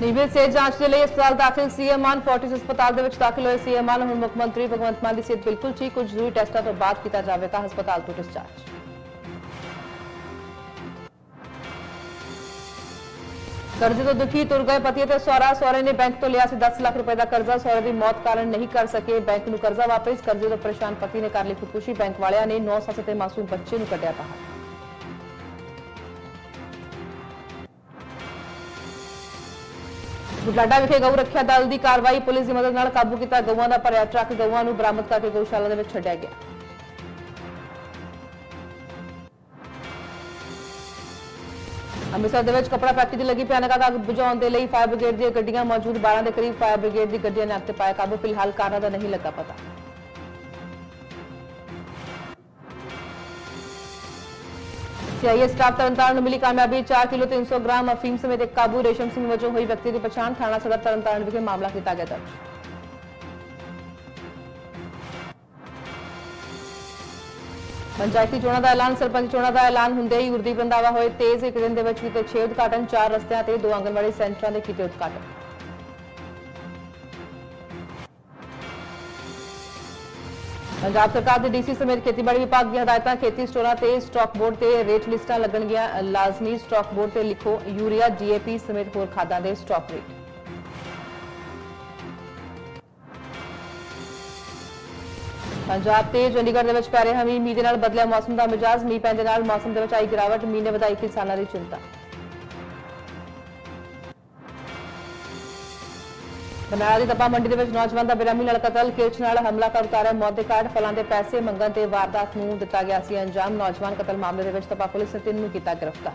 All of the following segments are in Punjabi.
ਨੀਵੇਂ ਸਿਹਤ ਜਾਂਚ ਦੇ ਲਈ ਹਸਪਤਾਲ ਦਾਖਲ ਸੀਐਮ ਮਾਨ ਫੋਰਟਿਸ ਹਸਪਤਾਲ ਦੇ ਵਿੱਚ ਦਾਖਲ ਹੋਏ ਸੀਐਮ ਮਾਨ ਹੁਣ ਮੁੱਖ ਮੰਤਰੀ ਭਗਵੰਤ ਮਾਨ ਦੀ ਸਿਹਤ ਬਿਲਕੁਲ ਠੀਕ, ਕੁਝ ਜ਼ਰੂਰੀ ਟੈਸਟਾਂ ਤੋਂ ਬਾਅਦ ਕੀਤਾ ਜਾਵੇਗਾ ਹਸਪਤਾਲ ਤੋਂ ਡਿਸਚਾਰਜ ਕਰਜ਼ੇ ਤੋਂ ਦੁਖੀ, ਤੁਰ ਗਏ ਪਤੀ ਅਤੇ ਸਹੁਰਾ। ਸਹੁਰੇ ਨੇ ਬੈਂਕ ਤੋਂ ਲਿਆ ਸੀ 10 ਲੱਖ ਰੁਪਏ ਦਾ ਕਰਜ਼ਾ। ਸਹੁਰੇ ਦੀ ਮੌਤ ਕਾਰਨ ਨਹੀਂ ਕਰ ਸਕੇ। ਬੈਂਕ ਨੂੰ ਕਰਜ਼ਾ ਵਾਪਸ। ਕਰਜ਼ੇ ਤੋਂ ਪਰੇਸ਼ਾਨ ਪਤੀ ਨੇ ਕਰ ਲਈ ਖੁਦਕੁਸ਼ੀ। ਬੈਂਕ ਵਾਲਿਆਂ ਨੇ 9 ਸੱਸ ਅਤੇ ਮਾਸੂਮ ਬੱਚੇ ਨੂੰ ਕੱਢਿਆ ਬਾਹਰ। ਬੁਢਲਾਡਾ ਵਿਖੇ ਗਊ ਰੱਖਿਆ ਦਲ ਦੀ ਕਾਰਵਾਈ ਪੁਲਿਸ ਦੀ ਮਦਦ ਨਾਲ ਕਾਬੂ ਕੀਤਾ। ਗਊਆਂ ਦਾ ਭਰਿਆ ਟਰੱਕ ਗਊਆਂ ਨੂੰ ਬਰਾਮਦ ਕਰਕੇ ਗਊਸ਼ਾਲਾ ਦੇ ਵਿੱਚ ਛੱਡਿਆ ਗਿਆ। ਅੰਮ੍ਰਿਤਸਰ ਦੇ ਵਿੱਚ ਕਪੜਾ ਫੈਕਟਰੀ ਦੀ ਲੱਗੀ ਭਿਆਨਕ ਅੱਗ ਬੁਝਾਉਣ ਦੇ ਲਈ ਫਾਇਰ ਬ੍ਰਿਗੇਡ ਦੀਆਂ ਗੱਡੀਆਂ ਮੌਜੂਦ 12 ਦੇ ਕਰੀਬ ਫਾਇਰ ਬ੍ਰਿਗੇਡ ਦੀ ਗੱਡੀਆਂ ਨੇ ਅੱਗ ਤੇ ਪਾਇਆ ਕਾਬੂ। ਫਿਲਹਾਲ ਕਾਰਨਾਂ ਦਾ ਨਹੀਂ ਲੱਗਾ ਪਤਾ। ਸੀਆਈਏ ਸਟਾਫ ਤਰਨਤਾਰਨ ਨੂੰ ਮਿਲੀ ਕਾਮਯਾਬੀ 4 ਕਿਲੋ 300 ਗ੍ਰਾਮ ਅਫੀਮ ਸਮੇਤ ਇੱਕ ਕਾਬੂ ਰੇਸ਼ਮ ਸਿੰਘ ਵਜੋਂ ਹੋਈ ਵਿਅਕਤੀ ਦੀ ਪਛਾਣ ਥਾਣਾ ਸਦਰ ਤਰਨਤਾਰਨ ਵਿਖੇ ਮਾਮਲਾ ਕੀਤਾ ਗਿਆ ਦਰਜ। ਪੰਚਾਇਤੀ ਚੋਣਾਂ ਦਾ ਐਲਾਨ, ਸਰਪੰਚ ਚੋਣਾਂ ਦਾ ਐਲਾਨ ਹੁੰਦੇ ਹੀ ਉਰਦੀ ਰੰਧਾਵਾ ਹੋਏ ਤੇਜ਼ ਇੱਕ ਦਿਨ ਦੇ ਵਿੱਚ ਕੀਤੇ 6 ਉਦਘਾਟਨ, ਚਾਰ ਰਸਤਿਆਂ ਤੇ ਦੋ ਆਂਗਣਵਾੜੀ ਸੈਂਟਰਾਂ ਦੇ ਕੀਤੇ ਉਦਘਾਟਨ। ਪੰਜਾਬ ਸਰਕਾਰ ਦੇ ਡੀਸੀ ਸਮੇਤ ਖੇਤੀਬਾੜੀ ਵਿਭਾਗ ਦੀਆਂ ਹਦਾਇਤਾਂ, ਖੇਤੀ ਸਟੋਰਾਂ ਤੇ ਸਟਾਕ ਬੋਰਡ ਤੇ ਰੇਟ ਲਿਸਟਾਂ ਲੱਗਣਗੀਆਂ। ਲਾਜ਼ਮੀ ਸਟਾਕ ਬੋਰਡ ਤੇ ਲਿਖੋ ਯੂਰੀਆ ਜੀਏਪੀ ਸਮੇਤ ਹੋਰ ਖਾਦਾਂ ਦੇ ਸਟਾਕ ਰੇਟ ਪੰਜਾਬ ਤੇ ਚੰਡੀਗੜ੍ਹ ਦੇ ਵਿੱਚ ਪੈ ਰਿਹਾ ਮੀਂਹ। ਮੀਂਹ ਦੇ ਨਾਲ ਬਦਲਿਆ ਮੌਸਮ ਦਾ ਮਿਜਾਜ਼। ਮੀਂਹ ਪੈਣ ਦੇ ਨਾਲ ਮੌਸਮ ਦੇ ਵਿੱਚ ਆਈ ਗਿਰਾਵਟ। ਮੀਂਹ ਨੇ ਵਧਾਈ ਕਿਸਾਨਾਂ ਦੀ ਚਿੰਤਾ। ਬਰਨਾਲਾ ਦੀ ਤਪਾ ਮੰਡੀ ਦੇ ਵਿੱਚ ਨੌਜਵਾਨ ਦਾ ਬੇਰਹਿਮੀ ਨਾਲ ਕਤਲ ਕਿਰਚ ਨਾਲ ਹਮਲਾ ਕਰ ਉਤਾਰਿਆ ਮੌਤ ਦੇ ਕਾਰਡ, ਫਲਾਂ ਦੇ ਪੈਸੇ ਮੰਗਣ ਤੇ ਵਾਰਦਾਤ ਨੂੰ ਦਿੱਤਾ ਗਿਆ ਸੀ ਅੰਜਾਮ। ਨੌਜਵਾਨ ਕਤਲ ਮਾਮਲੇ ਦੇ ਵਿੱਚ ਤਪਾ ਪੁਲਿਸ ਨੇ ਤਿੰਨ ਨੂੰ ਕੀਤਾ ਗ੍ਰਿਫਤਾਰ।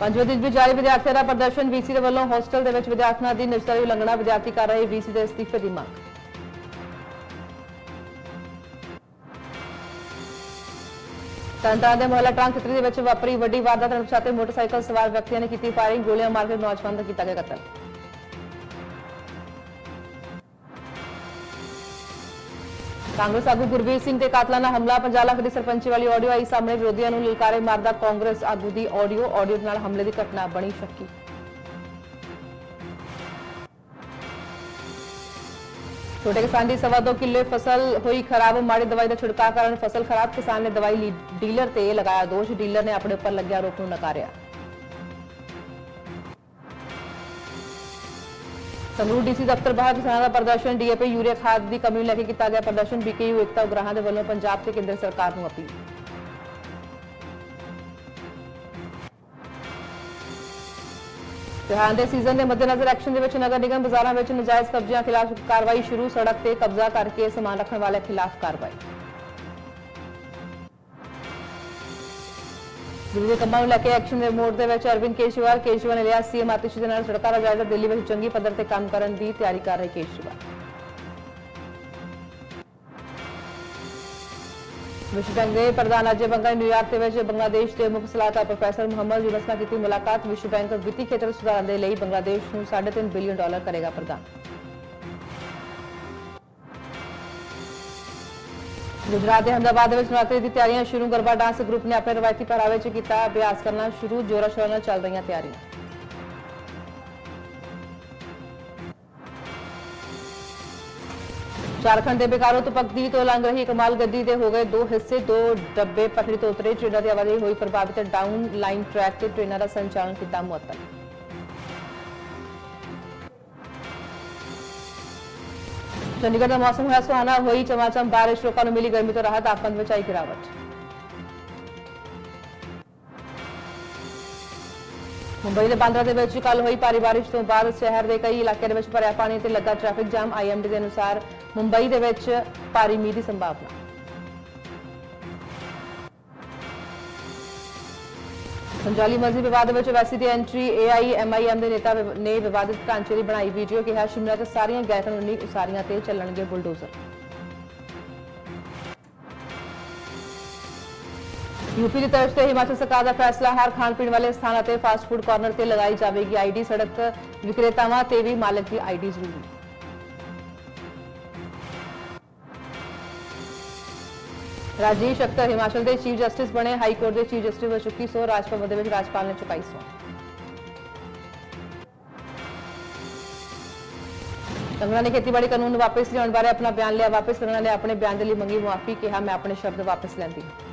ਪੰਜਵੇਂ ਦਿਨ ਵੀ ਜਾਰੀ ਵਿਦਿਆਰਥੀਆਂ ਦਾ ਪ੍ਰਦਰਸ਼ਨ। ਵੀਸੀ ਦੇ ਵੱਲੋਂ ਹੋਸਟਲ ਦੇ ਵਿੱਚ ਵਿਦਿਆਰਥੀਆਂ ਦੀ ਨਿਸ਼ਚਰੀ ਉਲੰਘਣਾ। ਵਿਦਿਆਰਥੀ ਕਰ ਰਹੇ ਵੀਸੀ ਦੇ ਅਸਤੀਫੇ ਦੀ ਮੰਗ। ਤਰਨਤਾਰਨ ਦੇ ਮੁਹੱਲਾ ਟਾਂਗ ਖਿਤਰੀ ਦੇ ਵਿੱਚ ਵਾਪਰੀ ਵੱਡੀ ਵਾਰਦਾਤ ਅਣਪਛਾਤੇ ਮੋਟਰਸਾਈਕਲ ਸਵਾਰ ਵਿਅਕਤੀਆਂ ਨੇ ਕੀਤੀ ਫਾਇਰਿੰਗ, ਗੋਲੀਆਂ ਮਾਰ ਕੇ ਨੌਜਵਾਨ ਦਾ ਕੀਤਾ ਗਿਆ ਕਤਲ। ਕਾਂਗਰਸ ਆਗੂ ਗੁਰਵੀਰ ਸਿੰਘ ਤੇ ਕਾਤਲਾਨਾ ਹਮਲਾ 50 ਲੱਖ ਦੀ ਸਰਪੰਚੀ ਵਾਲੀ ਆਡੀਓ ਆਈ ਸਾਹਮਣੇ, ਵਿਰੋਧੀਆਂ ਨੂੰ ਲਲਕਾਰੇ ਮਾਰਦਾ ਕਾਂਗਰਸ ਆਗੂ ਦੀ ਆਡੀਓ। ਆਡੀਓ ਨਾਲ ਹਮਲੇ ਦੀ ਘਟਨਾ ਬਣੀ ਸ਼ੱਕੀ। ਛੋਟੇ ਕਿਸਾਨ ਦੀ ਸਵਾ ਦੋ ਕਿੱਲੇ ਫਸਲ ਹੋਈ ਖਰਾਬ ਮਾੜੀ ਦਵਾਈ ਦਾ ਛਿੜਕਾਅ ਕਾਰਨ ਫਸਲ ਖਰਾਬ ਕਿਸਾਨ ਨੇ ਦਵਾਈ ਡੀਲਰ ਤੇ ਲਗਾਇਆ ਦੋਸ਼ ਡੀਲਰ ਨੇ ਆਪਣੇ ਉੱਪਰ ਲੱਗਿਆ ਆਰੋਪ ਨੂੰ ਨਕਾਰਿਆ ਸੰਗਰੂਰ ਡੀਸੀ ਦਫ਼ਤਰ ਬਾਹਰ ਕਿਸਾਨਾਂ ਦਾ ਪ੍ਰਦਰਸ਼ਨ ਡੀਏਪੀ ਯੂਰੀਆ ਖਾਦ ਦੀ ਕਮੀ ਨੂੰ ਲੈ ਕੇ ਕੀਤਾ ਗਿਆ ਪ੍ਰਦਰਸ਼ਨ ਬੀਕੇਯੂ ਏਕਤਾ ਉਗਰਾਹਾਂ ਦੇ ਵੱਲੋਂ ਪੰਜਾਬ ਤੇ ਕੇਂਦਰ ਸਰਕਾਰ ਨੂੰ ਅਪੀਲ ਤਿਉਹਾਰ ਦੇ ਸੀਜ਼ਨ ਦੇ ਮੱਦੇਨਜ਼ਰ ਐਕਸ਼ਨ ਦੇ ਵਿੱਚ ਨਗਰ ਨਿਗਮ ਬਾਜ਼ਾਰਾਂ ਵਿੱਚ ਨਜਾਇਜ਼ ਕਬਜ਼ਿਆਂ ਖਿਲਾਫ ਕਾਰਵਾਈ ਸ਼ੁਰੂ, ਸੜਕ ਤੇ ਕਬਜ਼ਾ ਕਰਕੇ ਸਮਾਨ ਰੱਖਣ ਵਾਲਿਆਂ ਖਿਲਾਫ ਕਾਰਵਾਈ। ਦਿੱਲੀ ਦੇ ਕੰਮਾਂ ਨੂੰ ਲੈ ਕੇ ਐਕਸ਼ਨ ਦੇ ਮੋੜ ਦੇ ਵਿੱਚ ਅਰਵਿੰਦ ਕੇਜਰੀਵਾਲ ਕੇਜਰੀਵਾਲ ਨੇ ਲਿਆ ਸੀਐਮ ਆਤਿਸ਼ ਦੇ ਨਾਲ ਸੜਕਾਂ ਦਾ ਜਾਇਜ਼ਾ, ਦਿੱਲੀ ਵਿੱਚ ਚੰਗੀ ਪੱਧਰ ਤੇ ਕੰਮ ਕਰਨ ਦੀ ਤਿਆਰੀ ਕਰ ਰਹੇ ਕੇਜਰੀਵਾਲ। ਵਿਸ਼ਵ ਬੈਂਕ ਦੇ ਪ੍ਰਧਾਨ ਅਜੇ ਬੰਗਾ ਨੇ ਨਿਊਯਾਰਕ ਦੇ ਵਿੱਚ ਬੰਗਲਾਦੇਸ਼ ਦੇ ਮੁੱਖ ਸਲਾਹਕਾਰ ਪ੍ਰੋਫੈਸਰ ਮੁਹੰਮਦ ਯੂਨਸ ਨਾਲ ਕੀਤੀ ਮੁਲਾਕਾਤ। ਵਿਸ਼ਵ ਬੈਂਕ ਵਿੱਤੀ ਖੇਤਰ ਸੁਧਾਰ ਦੇ ਲਈ ਬੰਗਲਾਦੇਸ਼ ਨੂੰ 3.5 ਬਿਲੀਅਨ ਡਾਲਰ ਕਰੇਗਾ ਪ੍ਰਦਾਨ। ਗੁਜਰਾਤ ਦੇ ਅਹਮਦਾਬਾਦ ਵਿੱਚ ਨਵਰਾਤਰੀ ਦੀ ਤਿਆਰੀਆਂ ਸ਼ੁਰੂ। ਗਰਬਾ ਡਾਂਸ ਗਰੁੱਪ ਨੇ ਆਪਣੇ ਰਵਾਇਤੀ ਪਹਿਰਾਵੇ 'ਚ ਕੀਤਾ ਅਭਿਆਸ ਕਰਨਾ ਸ਼ੁਰੂ। ਜੋਰਾਂ ਸ਼ੋਰਾਂ ਨਾਲ ਚੱਲ ਰਹੀਆਂ ਤਿਆਰੀਆਂ। ਝਾਰਖੰਡ ਦੇ ਬੇਕਾਰੋ ਤੋਂ ਪਕਦੀ ਤੋਂ ਲੰਘ ਰਹੀ ਕਮਾਲ ਗੱਡੀ ਦੇ ਹੋ ਗਏ ਦੋ ਹਿੱਸੇ, ਦੋ ਡੱਬੇ ਪਟੜੀ ਤੋਂ ਉਤਰੇ। ਟ੍ਰੇਨਾਂ ਦੀ ਆਵਾਜਾਈ ਹੋਈ ਪ੍ਰਭਾਵਿਤ ਡਾਊਨ ਲਾਈਨ ਟਰੈਕ ਤੇ ਟ੍ਰੇਨਾਂ ਦਾ ਸੰਚਾਲਨ ਕੀਤਾ ਮੁਅੱਤਲ। ਚੰਡੀਗੜ੍ਹ ਦਾ ਮੌਸਮ ਹੋਇਆ ਸੁਹਾਣਾ, ਹੋਈ ਚਮਾਚਮ ਬਾਰਿਸ਼, ਲੋਕਾਂ ਨੂੰ ਮਿਲੀ ਗਰਮੀ ਤੋਂ ਰਾਹਤ ਤਾਪਮਾਨ ਵਿੱਚ ਆਈ ਗਿਰਾਵਟ। ਮੁੰਬਈ ਦੇ ਬਾਂਦਰਾ ਦੇ ਵਿੱਚ ਕੱਲ ਹੋਈ ਭਾਰੀ ਬਾਰਿਸ਼ ਤੋਂ ਬਾਅਦ ਸ਼ਹਿਰ ਦੇ ਕਈ ਇਲਾਕਿਆਂ ਦੇ ਵਿੱਚ ਭਰਿਆ ਪਾਣੀ ਤੇ ਲੱਗਾ ਟ੍ਰੈਫਿਕ ਜਾਮ ਆਈਐਮਡੀ ਦੇ ਅਨੁਸਾਰ ਮੁੰਬਈ ਦੇ ਵਿੱਚ ਭਾਰੀ ਮੀਂਹ ਦੀ ਸੰਭਾਵਨਾ। ਸੰਜਾਲੀ ਮਸਜਿਦ ਵਿਵਾਦ ਵਿੱਚ ਵੈਸੀ ਦੀ ਐਂਟਰੀ ਏਆਈਐਮਆਈਐਮ ਦੇ ਨੇਤਾ ਨੇ ਵਿਵਾਦਿਤ ਢਾਂਚੇ ਦੀ ਬਣਾਈ ਵੀਡੀਓ ਕਿਹਾ, ਸ਼ਿਮਲਾ ਚ ਸਾਰੀਆਂ ਗੈਰ ਕਾਨੂੰਨੀ ਉਸਾਰੀਆਂ ਤੇ ਚੱਲਣਗੇ ਬੁਲਡੋਜ਼ਰ। ਯੂਪੀ ਦੀ ਤਰਫ ਤੇ ਹਿਮਾਚਲ ਸਰਕਾਰ ਦਾ ਫੈਸਲਾ, ਹਰ ਖਾਣ ਪੀਣ ਵਾਲੇ ਸਥਾਨਾਂ ਤੇ ਫਾਸਟ ਫੂਡ ਕਾਰਨਰ ਤੇ ਲਗਾਈ ਜਾਵੇਗੀ ਆਈਡੀ ਸੜਕ ਵਿਕਰੇਤਾਵਾਂ ਤੇ ਵੀ ਮਾਲਕ ਦੀ ਆਈਡੀ ਜ਼ਰੂਰੀ। ਰਾਜੇਸ਼ ਅਖਤਰ ਹਿਮਾਚਲ ਦੇ ਚੀਫ ਜਸਟਿਸ ਬਣੇ, ਹਾਈ ਕੋਰਟ ਦੇ ਚੀਫ ਜਸਟਿਸ ਹੋ ਚੁੱਕੀ ਸੋ, ਰਾਜ ਭਵਨ ਦੇ ਵਿੱਚ ਰਾਜਪਾਲ ਨੇ ਚੁਕਾਈ ਸੋ। ਕੰਗਣਾ ਨੇ ਖੇਤੀਬਾੜੀ ਕਾਨੂੰਨ ਨੂੰ ਵਾਪਸ ਲਿਆਉਣ ਬਾਰੇ ਆਪਣਾ ਬਿਆਨ ਲਿਆ। ਵਾਪਸ ਕੰਗਣਾ ਨੇ ਆਪਣੇ ਬਿਆਨ ਦੇ ਲਈ ਮੰਗੀ ਮੁਆਫੀ, ਕਿਹਾ, ਮੈਂ ਆਪਣੇ ਸ਼ਬਦ ਵਾਪਸ ਲੈਂਦੀ ਹਾਂ।